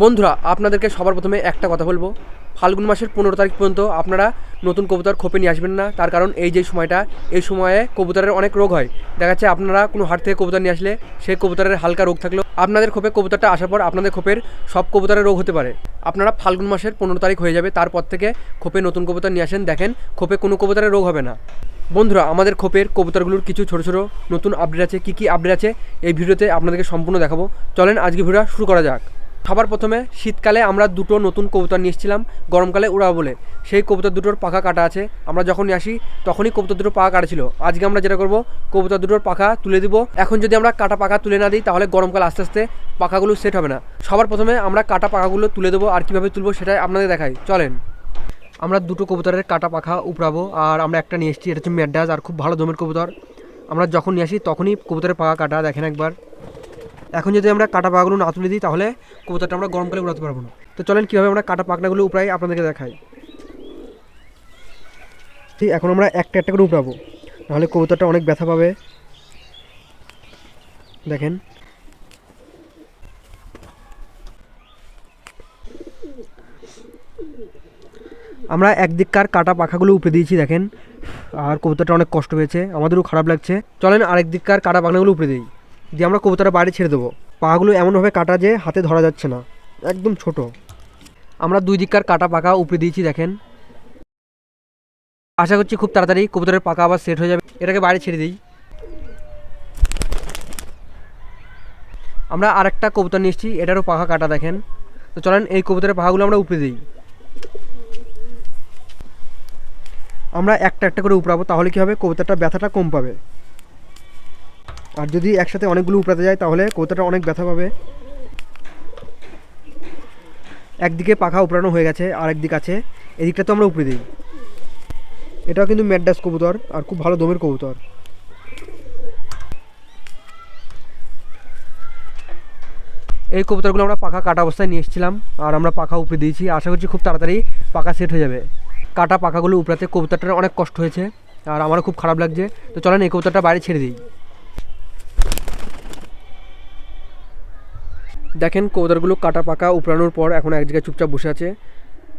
বন্ধুরা, আপনাদেরকে সবার প্রথমে একটা কথা বলব। ফাল্গুন মাসের পনেরো তারিখ পর্যন্ত আপনারা নতুন কবুতর খোপে নিয়ে আসবেন না। তার কারণ এই যে সময়টা, এই সময়ে কবুতরের অনেক রোগ হয়। দেখা যাচ্ছে আপনারা কোনো হাট থেকে কবুতর নিয়ে আসলে সেই কবুতরের হালকা রোগ থাকলেও আপনাদের খোপে কবুতরটা আসার পর আপনাদের খোপের সব কবুতরের রোগ হতে পারে। আপনারা ফাল্গুন মাসের পনেরো তারিখ হয়ে যাবে, তারপর থেকে খোপে নতুন কবুতর নিয়ে আসেন। দেখেন, খোপে কোনো কবুতরের রোগ হবে না। বন্ধুরা, আমাদের খোপের কবুতরগুলোর কিছু ছোটো ছোটো নতুন আপডেট আছে। কী কী আপডেট আছে? এই ভিডিওতে আপনাদেরকে সম্পূর্ণ দেখাবো। চলেন, আজকে ভিডিও শুরু করা যাক। সবার প্রথমে শীতকালে আমরা দুটো নতুন কবুতর নিয়ে এসেছিলাম, গরমকালে উড়াবো বলে। সেই কবুতর দুটোর পাখা কাটা আছে। আমরা যখনই আসি, তখনই কবুতর দুটো পাখা কাটা ছিল। আজকে আমরা যেটা করব, কবুতর দুটোর পাখা তুলে দিব। এখন যদি আমরা কাটা পাখা তুলে না দিই, তাহলে গরমকাল আস্তে আস্তে পাখাগুলো সেট হবে না। সবার প্রথমে আমরা কাটা পাখাগুলো তুলে দেবো আর কীভাবে তুলবো সেটাই আপনাদের দেখাই। চলেন। আমরা দুটো কবুতরের কাটা পাখা উপড়াবো আর আমরা একটা নিয়ে এসেছি, এটা হচ্ছে ম্যাডাস আর খুব ভালো দমের কবুতর। আমরা যখন নিয়ে আসি, তখনই কবুতরের পাখা কাটা, দেখেন একবার। এখন যদি আমরা কাটা পাখাগুলো না তুলে দিই, তাহলে কবুতরটা আমরা গরমকালে উড়াতে পারব না। তো চলেন, কীভাবে আমরা কাটা পাখনাগুলো উপরাই আপনাদেরকে দেখাই। ঠিক, এখন আমরা একটা একটা করে উপড়াবো নাহলে কবুতরটা অনেক ব্যথা পাবে। দেখেন। আমরা একদিককার কাটা পাখাগুলো উপরে দিয়েছি, দেখেন। আর কবুতরটা অনেক কষ্ট পেয়েছে, আমাদেরও খারাপ লাগছে। চলেন আরেক দিককার কাটা পাখনাগুলো উপরে দিই। দিয়ে আমরা কবুতরটা বাইরে ছেড়ে দেবো। পাখাগুলো এমনভাবে কাটা যে হাতে ধরা যাচ্ছে না। একদম ছোট। আমরা দুই দিককার কাটা পাকা উপরে দিয়েছি, দেখেন। আশা করছি খুব তাড়াতাড়ি কবুতরের পাকা আবার সেট হয়ে যাবে। এটাকে বাইরে ছেড়ে দিই। আমরা আরেকটা কবুতর নিয়ে এটারও পাখা কাটা, দেখেন। তো চলেন এই কবুতরের পাখাগুলো আমরা উপরে দিই। আমরা একটা একটা করে উপরাবো তাহলে কী হবে? কবুতরটা ব্যথাটা কম পাবে। আর যদি একসাথে অনেকগুলো উপড়াতে যায়, তাহলে কবুতরটা অনেক ব্যথা পাবে। একদিকে পাখা উপড়ানো হয়ে গেছে, আর একদিক আছে। এদিকটা তো আমরা উপরে দিই। এটাও কিন্তু ম্যাডাস কবুতর, আর খুব ভালো দমের কবুতর। এই কবুতরগুলো আমরা পাখা কাটা অবস্থায় নিয়ে এসেছিলাম, আর আমরা পাখা উপরে দিয়েছি। আশা করছি খুব তাড়াতাড়ি পাখা সেট হয়ে যাবে। কাটা পাখাগুলো উপরাতে কবুতরটার অনেক কষ্ট হয়েছে, আর আমারও খুব খারাপ লাগছে। তো চলেন এই কবুতরটা বাইরে ছেড়ে দিই। দেখেন কবুতরগুলো কাটা পাকা উপড়ানোর পর এখন এক জায়গায় চুপচাপ বসে আছে।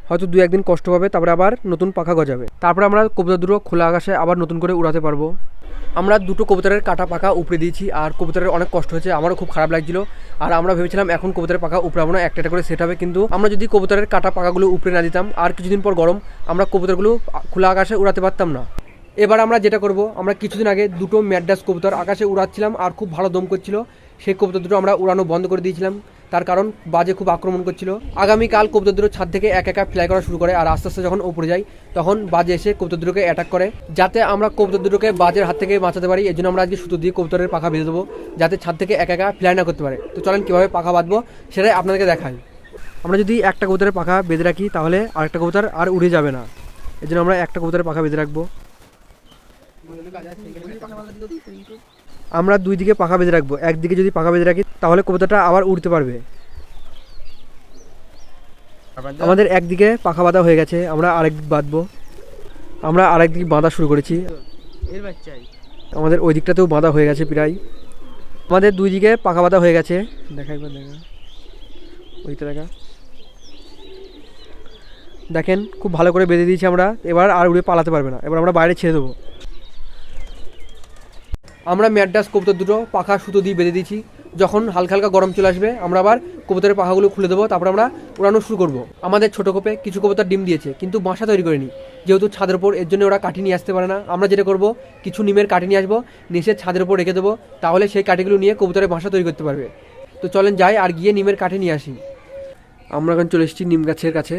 হয়তো দু একদিন কষ্ট হবে তারপরে আবার নতুন পাখা গজাবে। তারপরে আমরা কবুতর দুটো খোলা আকাশে আবার নতুন করে উড়াতে পারব। আমরা দুটো কবুতরের কাটা পাকা উপরে দিয়েছি আর কবুতরের অনেক কষ্ট হয়েছে, আমারও খুব খারাপ লাগছিল। আর আমরা ভেবেছিলাম এখন কবুতরের পাকা উপরাবো না একটা করে সেট হবে, কিন্তু আমরা যদি কবুতরের কাটা পাকাগুলো উপরে না দিতাম, আর কিছুদিন পর গরম, আমরা কবুতরগুলো খোলা আকাশে উড়াতে পারতাম না। এবার আমরা যেটা করব, আমরা কিছুদিন আগে দুটো ম্যাডাস কবুতর আকাশে উড়াচ্ছিলাম আর খুব ভালো দম করছিল। সেই কবুতর দুটো আমরা উড়ানো বন্ধ করে দিয়েছিলাম। তার কারণ বাজে খুব আক্রমণ করছিল। আগামীকাল কবুতর দুটো ছাদ থেকে এক একা ফ্লাই করা শুরু করে আর আস্তে আস্তে যখন উপরে যায় তখন বাজে এসে কবুতর দুটোকে অ্যাটাক করে। যাতে আমরা কবুতর দুটোকে বাজের হাত থেকে বাঁচাতে পারি এই জন্য আমরা আজকে সুতো দিয়ে কবুতরের পাখা বেঁধে দেবো, যাতে ছাদ থেকে এক একা ফ্লাই না করতে পারে। তো চলেন কীভাবে পাখা বাঁধবো সেটাই আপনাদেরকে দেখাই। আমরা যদি একটা কবুতরের পাখা বেঁধে রাখি, তাহলে আরেকটা কবুতর আর উড়ে যাবে না। এই জন্য আমরা একটা কবুতরের পাখা বেঁধে রাখব। আমরা দুই দিকে পাখা বেঁধে রাখব। একদিকে যদি পাখা বেঁধে রাখি তাহলে কবুতরটা আবার উড়তে পারবে। আমাদের একদিকে পাখা বাঁধা হয়ে গেছে আমরা আরেক দিক বাঁধবো। আমরা আরেক দিক বাঁধা শুরু করেছি। আমাদের ওই দিকটাতেও বাঁধা হয়ে গেছে প্রায়। আমাদের দুই দিকে পাখা বাঁধা হয়ে গেছে। দেখা একবার দেখা। ওইটা দেখা। দেখেন খুব ভালো করে বেঁধে দিয়েছি আমরা। এবার আর উড়ে পালাতে পারবে না। এবার আমরা বাইরে ছেড়ে দেবো। আমরা ম্যাডাস কবুতর দুটো পাখা সুতো দিয়ে বেঁধে দিয়েছি। যখন হালকা হালকা গরম চলে আসবে, আমরা আবার কবুতরের পাখাগুলো খুলে দেবো, তারপর আমরা উড়ানো শুরু করব। আমাদের ছোটো কোপে কিছু কবুতর ডিম দিয়েছে, কিন্তু বাসা তৈরি করেনি। যেহেতু ছাদের উপর, এর জন্য ওরা কাঠি নিয়ে আসতে পারে না। আমরা যেটা করব, কিছু নিমের কাঠি নিয়ে আসব, নিচে ছাদের উপর রেখে দেবো, তাহলে সেই কাঠিগুলো নিয়ে কবুতরের বাসা তৈরি করতে পারবে। তো চলেন যাই আর গিয়ে নিমের কাঠি নিয়ে আসি। আমরা এখন চলে এসেছি নিম গাছের কাছে।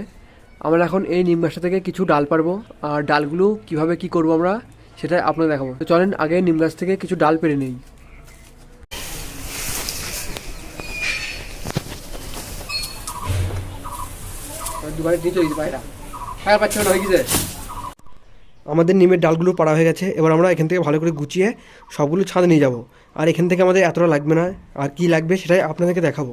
আমরা এখন এই নিম গাছটা থেকে কিছু ডাল পারব। আর ডালগুলো কীভাবে কি করব আমরা সেটা আপনাদের দেখাবো। তো চলেন, আগে নিম গাছ থেকে কিছু ডাল পেরে নেই। আমাদের নিমের ডালগুলো পাড়া হয়ে গেছে, এবার আমরা এখান থেকে ভালো করে গুছিয়ে সবগুলো ছাদ নিয়ে যাব। আর এখান থেকে আমাদের এতটা লাগবে না, আর কি লাগবে সেটাই আপনাদেরকে দেখাবো।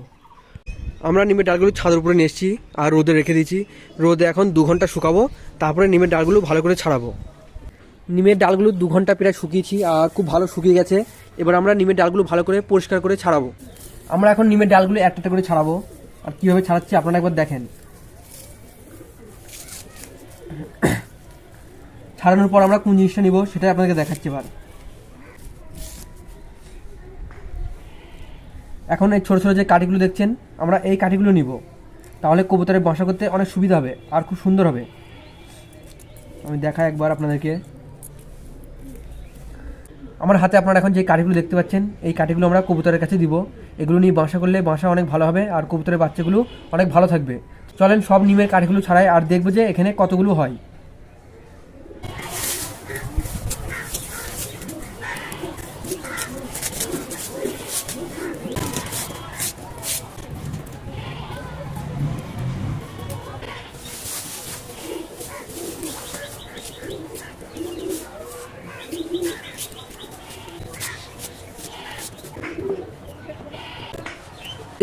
আমরা নিমের ডালগুলো ছাদের উপরে নিয়ে এসেছি, আর রোদে রেখে দিয়েছি। রোদে এখন দু ঘণ্টা শুকাবো, তারপরে নিমের ডালগুলো ভালো করে ছাড়াবো। নিমের ডালগুলো দু ঘণ্টা প্রায় শুকিয়েছি, আর খুব ভালো শুকিয়ে গেছে। এবার আমরা নিমের ডালগুলো ভালো করে পরিষ্কার করে ছাড়াবো। আমরা এখন নিমের ডালগুলো একটা করে ছাড়াবো। আর কীভাবে ছাড়াচ্ছি আপনারা একবার দেখেন। ছাড়ানোর পর আমরা কোন জিনিসটা নিব সেটাই আপনাদেরকে দেখাচ্ছি এবার। এখন এই ছোটো ছোটো যে কাঠিগুলো দেখছেন, আমরা এই কাঠিগুলো নিব। তাহলে কবুতরের বাসা করতে অনেক সুবিধা হবে, আর খুব সুন্দর হবে। আমি দেখাই একবার আপনাদেরকে। আমার হাতে আপনারা এখন যে কাঠিগুলো দেখতে পাচ্ছেন, এই কাঠিগুলো আমরা কবুতরের কাছে দিব। এগুলো নিয়ে বাসা করলে বাসা অনেক ভালো হবে আর কবুতরের বাচ্চাগুলো অনেক ভালো থাকবে। চলেন সব নিমের কাঠিগুলো ছাড়াই আর দেখব যে এখানে কতগুলো হয়।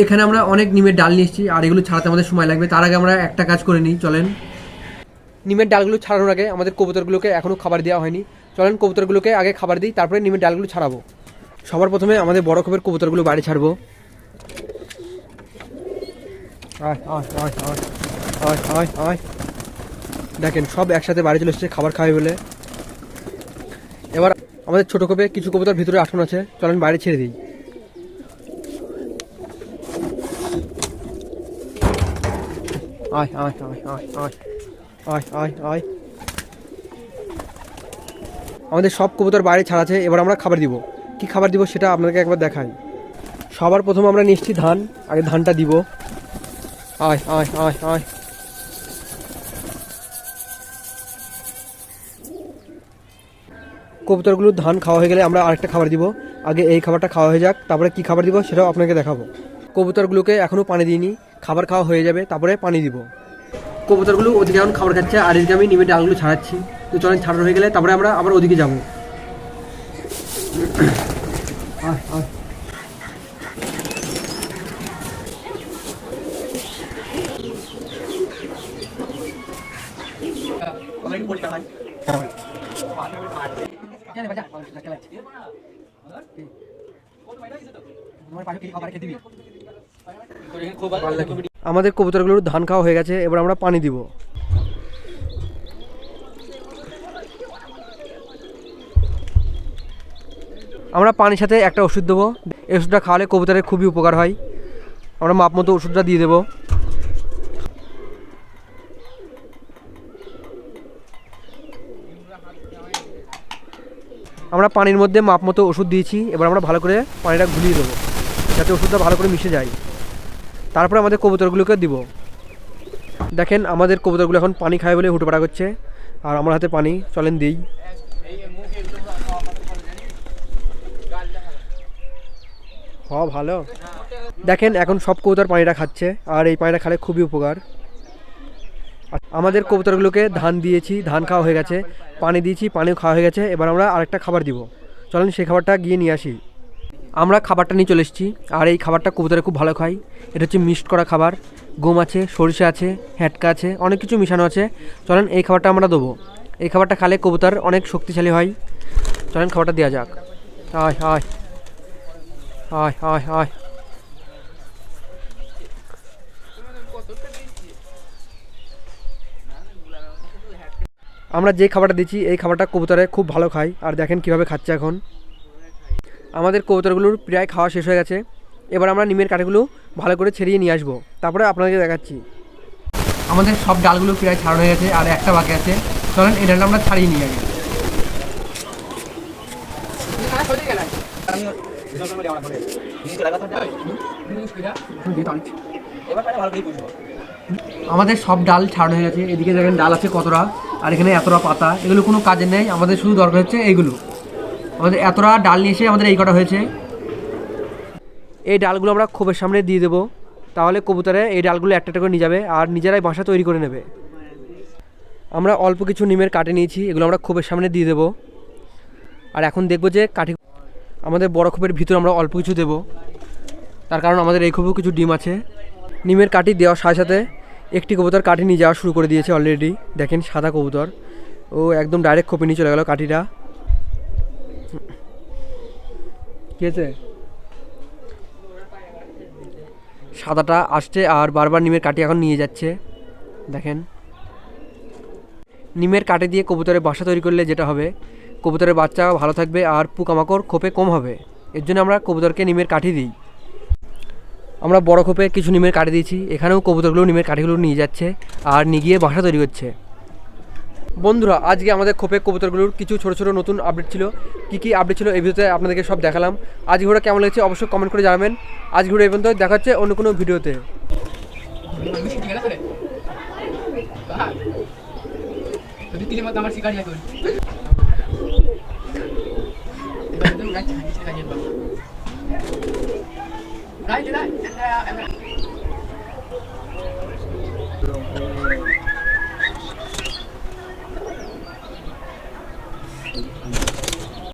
এখানে আমরা অনেক নিমের ডাল নিয়ে এসেছি, আর এগুলো ছাড়াতে আমাদের সময় লাগবে। তার আগে আমরা একটা কাজ করে নিই, চলেন। নিমের ডালগুলো ছাড়ানোর আগে আমাদের কবুতরগুলোকে এখনও খাবার দেওয়া হয়নি। চলেন কবুতরগুলোকে আগে খাবার দিই, তারপরে নিমের ডালগুলো ছাড়াবো। সবার প্রথমে আমাদের বড় খোপের কবুতরগুলো বাড়ি ছাড়বো। দেখেন, সব একসাথে বাড়ি চলে এসছে, খাবার খাবে বলে। এবার আমাদের ছোটো কোপে কিছু কবুতর ভিতরে আটকানো আছে। চলেন বাইরে ছেড়ে দিই। আয় আয় আয় আয় আয় আয় আয় আমাদের সব কবুতর বাইরে ছাড়া আছে, এবার আমরা খাবার দিব। কি খাবার দিব সেটা আপনাকে একবার দেখাই। সবার প্রথম আমরা নিচ্ছি ধান, আগে ধানটা দিব। আয় আয় আয় আয়। কবুতরগুলো ধান খাওয়া হয়ে গেলে আমরা আরেকটা খাবার দিব। আগে এই খাবারটা খাওয়া হয়ে যাক, তারপরে কি খাবার দিব সেটাও আপনাকে দেখাবো। কবুতরগুলোকে এখনও পানি দিইনি। খাবার খাওয়া হয়ে যাবে, তারপরে পানি দিব। কবুতরগুলো ওদিকে এখন খাবার খাচ্ছে, আর এদিকে আমি নিমে ডালগুলো ছাড়াচ্ছি। তো চলেন, ছাড়ানো হয়ে গেলে তারপরে আমরা আবার ওদিকে যাব। আয় আয় আমাদের কবুতরগুলোর ধান খাওয়া হয়ে গেছে, এবার আমরা পানি দিব। আমরা পানির সাথে একটা ওষুধ দেবো। এই ওষুধটা খাওয়ালে কবুতরের খুবই উপকার হয়। আমরা মাপ মতো ওষুধটা দিয়ে দেবো। আমরা পানির মধ্যে মাপ মতো ওষুধ দিয়েছি, এবার আমরা ভালো করে পানিটা গুলিয়ে দেবো, যাতে ওষুধটা ভালো করে মিশে যায়। তারপরে আমাদের কবুতরগুলোকে দিব। দেখেন, আমাদের কবুতরগুলো এখন পানি খায় বলে হুটোপাটা করছে। আর আমার হাতে পানি, চলেন দিই। হ, ভালো। দেখেন, এখন সব কবুতর পানিটা খাচ্ছে, আর এই পানিটা খেলে খুবই উপকার। আমাদের কবুতরগুলোকে ধান দিয়েছি, ধান খাওয়া হয়ে গেছে। পানি দিয়েছি, পানিও খাওয়া হয়ে গেছে। এবার আমরা আরেকটা খাবার দিব। চলেন, সেই খাবারটা গিয়ে নিয়ে আসি। আমরা খাবারটা নিয়ে চলে এসেছি। আর এই খাবারটা কবুতরে খুব ভালো খাই এটা হচ্ছে মিক্সড করা খাবার। গম আছে, সরিষা আছে, হ্যাটকা আছে, অনেক কিছু মিশানো আছে। চলেন এই খাবারটা আমরা দেবো। এই খাবারটা খালে কবুতর অনেক শক্তিশালী হয়। চলেন খাবারটা দেওয়া যাক। আয় হয় হয় হয় হয় আমরা যে খাবারটা দিচ্ছি এই খাবারটা কবুতরে খুব ভালো খাই আর দেখেন কীভাবে খাচ্ছে এখন। আমাদের কবুতরগুলোর প্রায় খাওয়া শেষ হয়ে গেছে। এবার আমরা নিমের কাঠিগুলো ভালো করে ছেড়িয়ে নিয়ে আসব। তারপরে আপনাকে দেখাচ্ছি। আমাদের সব ডালগুলো প্রায় ছাড়ানো হয়ে গেছে, আর একটা বাকি আছে। চলেন এই ডালটা আমরা ছাড়িয়ে নিয়ে আসি আমাদের সব ডাল ছাড়ানো হয়ে গেছে। এদিকে দেখেন ডাল আছে কতটা, আর এখানে এতটা পাতা। এগুলো কোনো কাজে নেই। আমাদের শুধু দরকার হচ্ছে এইগুলো। আমাদের এতটা ডাল নিয়ে এসে আমাদের এই কটা হয়েছে। এই ডালগুলো আমরা খোপের সামনে দিয়ে দেবো। তাহলে কবুতরে এই ডালগুলো একটা একটা করে নিয়ে যাবে আর নিজেরাই বাসা তৈরি করে নেবে। আমরা অল্প কিছু নিমের কাটে নিয়েছি, এগুলো আমরা খোপের সামনে দিয়ে দেবো। আর এখন দেখব যে কাঠি আমাদের বড় খোপের ভিতরে আমরা অল্প কিছু দেবো। তার কারণ আমাদের এই খোপেও কিছু ডিম আছে। নিমের কাঠি দেওয়ার সাথে সাথে একটি কবুতর কাঠি নিয়ে যাওয়া শুরু করে দিয়েছে অলরেডি দেখেন সাদা কবুতর। ও একদম ডাইরেক্ট খোপে নিয়ে চলে গেল কাঠিটা। কি আছে সাদাটা আসছে আর বারবার নিমের কাঠি এখন নিয়ে যাচ্ছে। দেখেন। নিমের কাঠি দিয়ে কবুতরের বাসা তৈরি করলে যেটা হবে, কবুতরের বাচ্চা ভালো থাকবে আর পোকামাকড় খোপে কম হবে। এর জন্য আমরা কবুতরকে নিমের কাঠি দিই। আমরা বড় খোপে কিছু নিমের কাঠি দিয়েছি। এখানেও কবুতরগুলো নিমের কাঠিগুলো নিয়ে যাচ্ছে আর নিয়ে গিয়ে বাসা তৈরি করছে। বন্ধুরা, আজকে আমাদের খোপে কবুতরগুলোর কিছু ছোটো ছোটো নতুন আপডেট ছিল। কী কী আপডেট ছিল এই ভিডিওতে আপনাদেরকে সব দেখালাম। আজ ঘুরে কেমন লেগেছে অবশ্যই কমেন্ট করে জানাবেন। আজ ঘুরে এই পর্যন্ত দেখা হচ্ছে অন্য কোনো ভিডিওতে।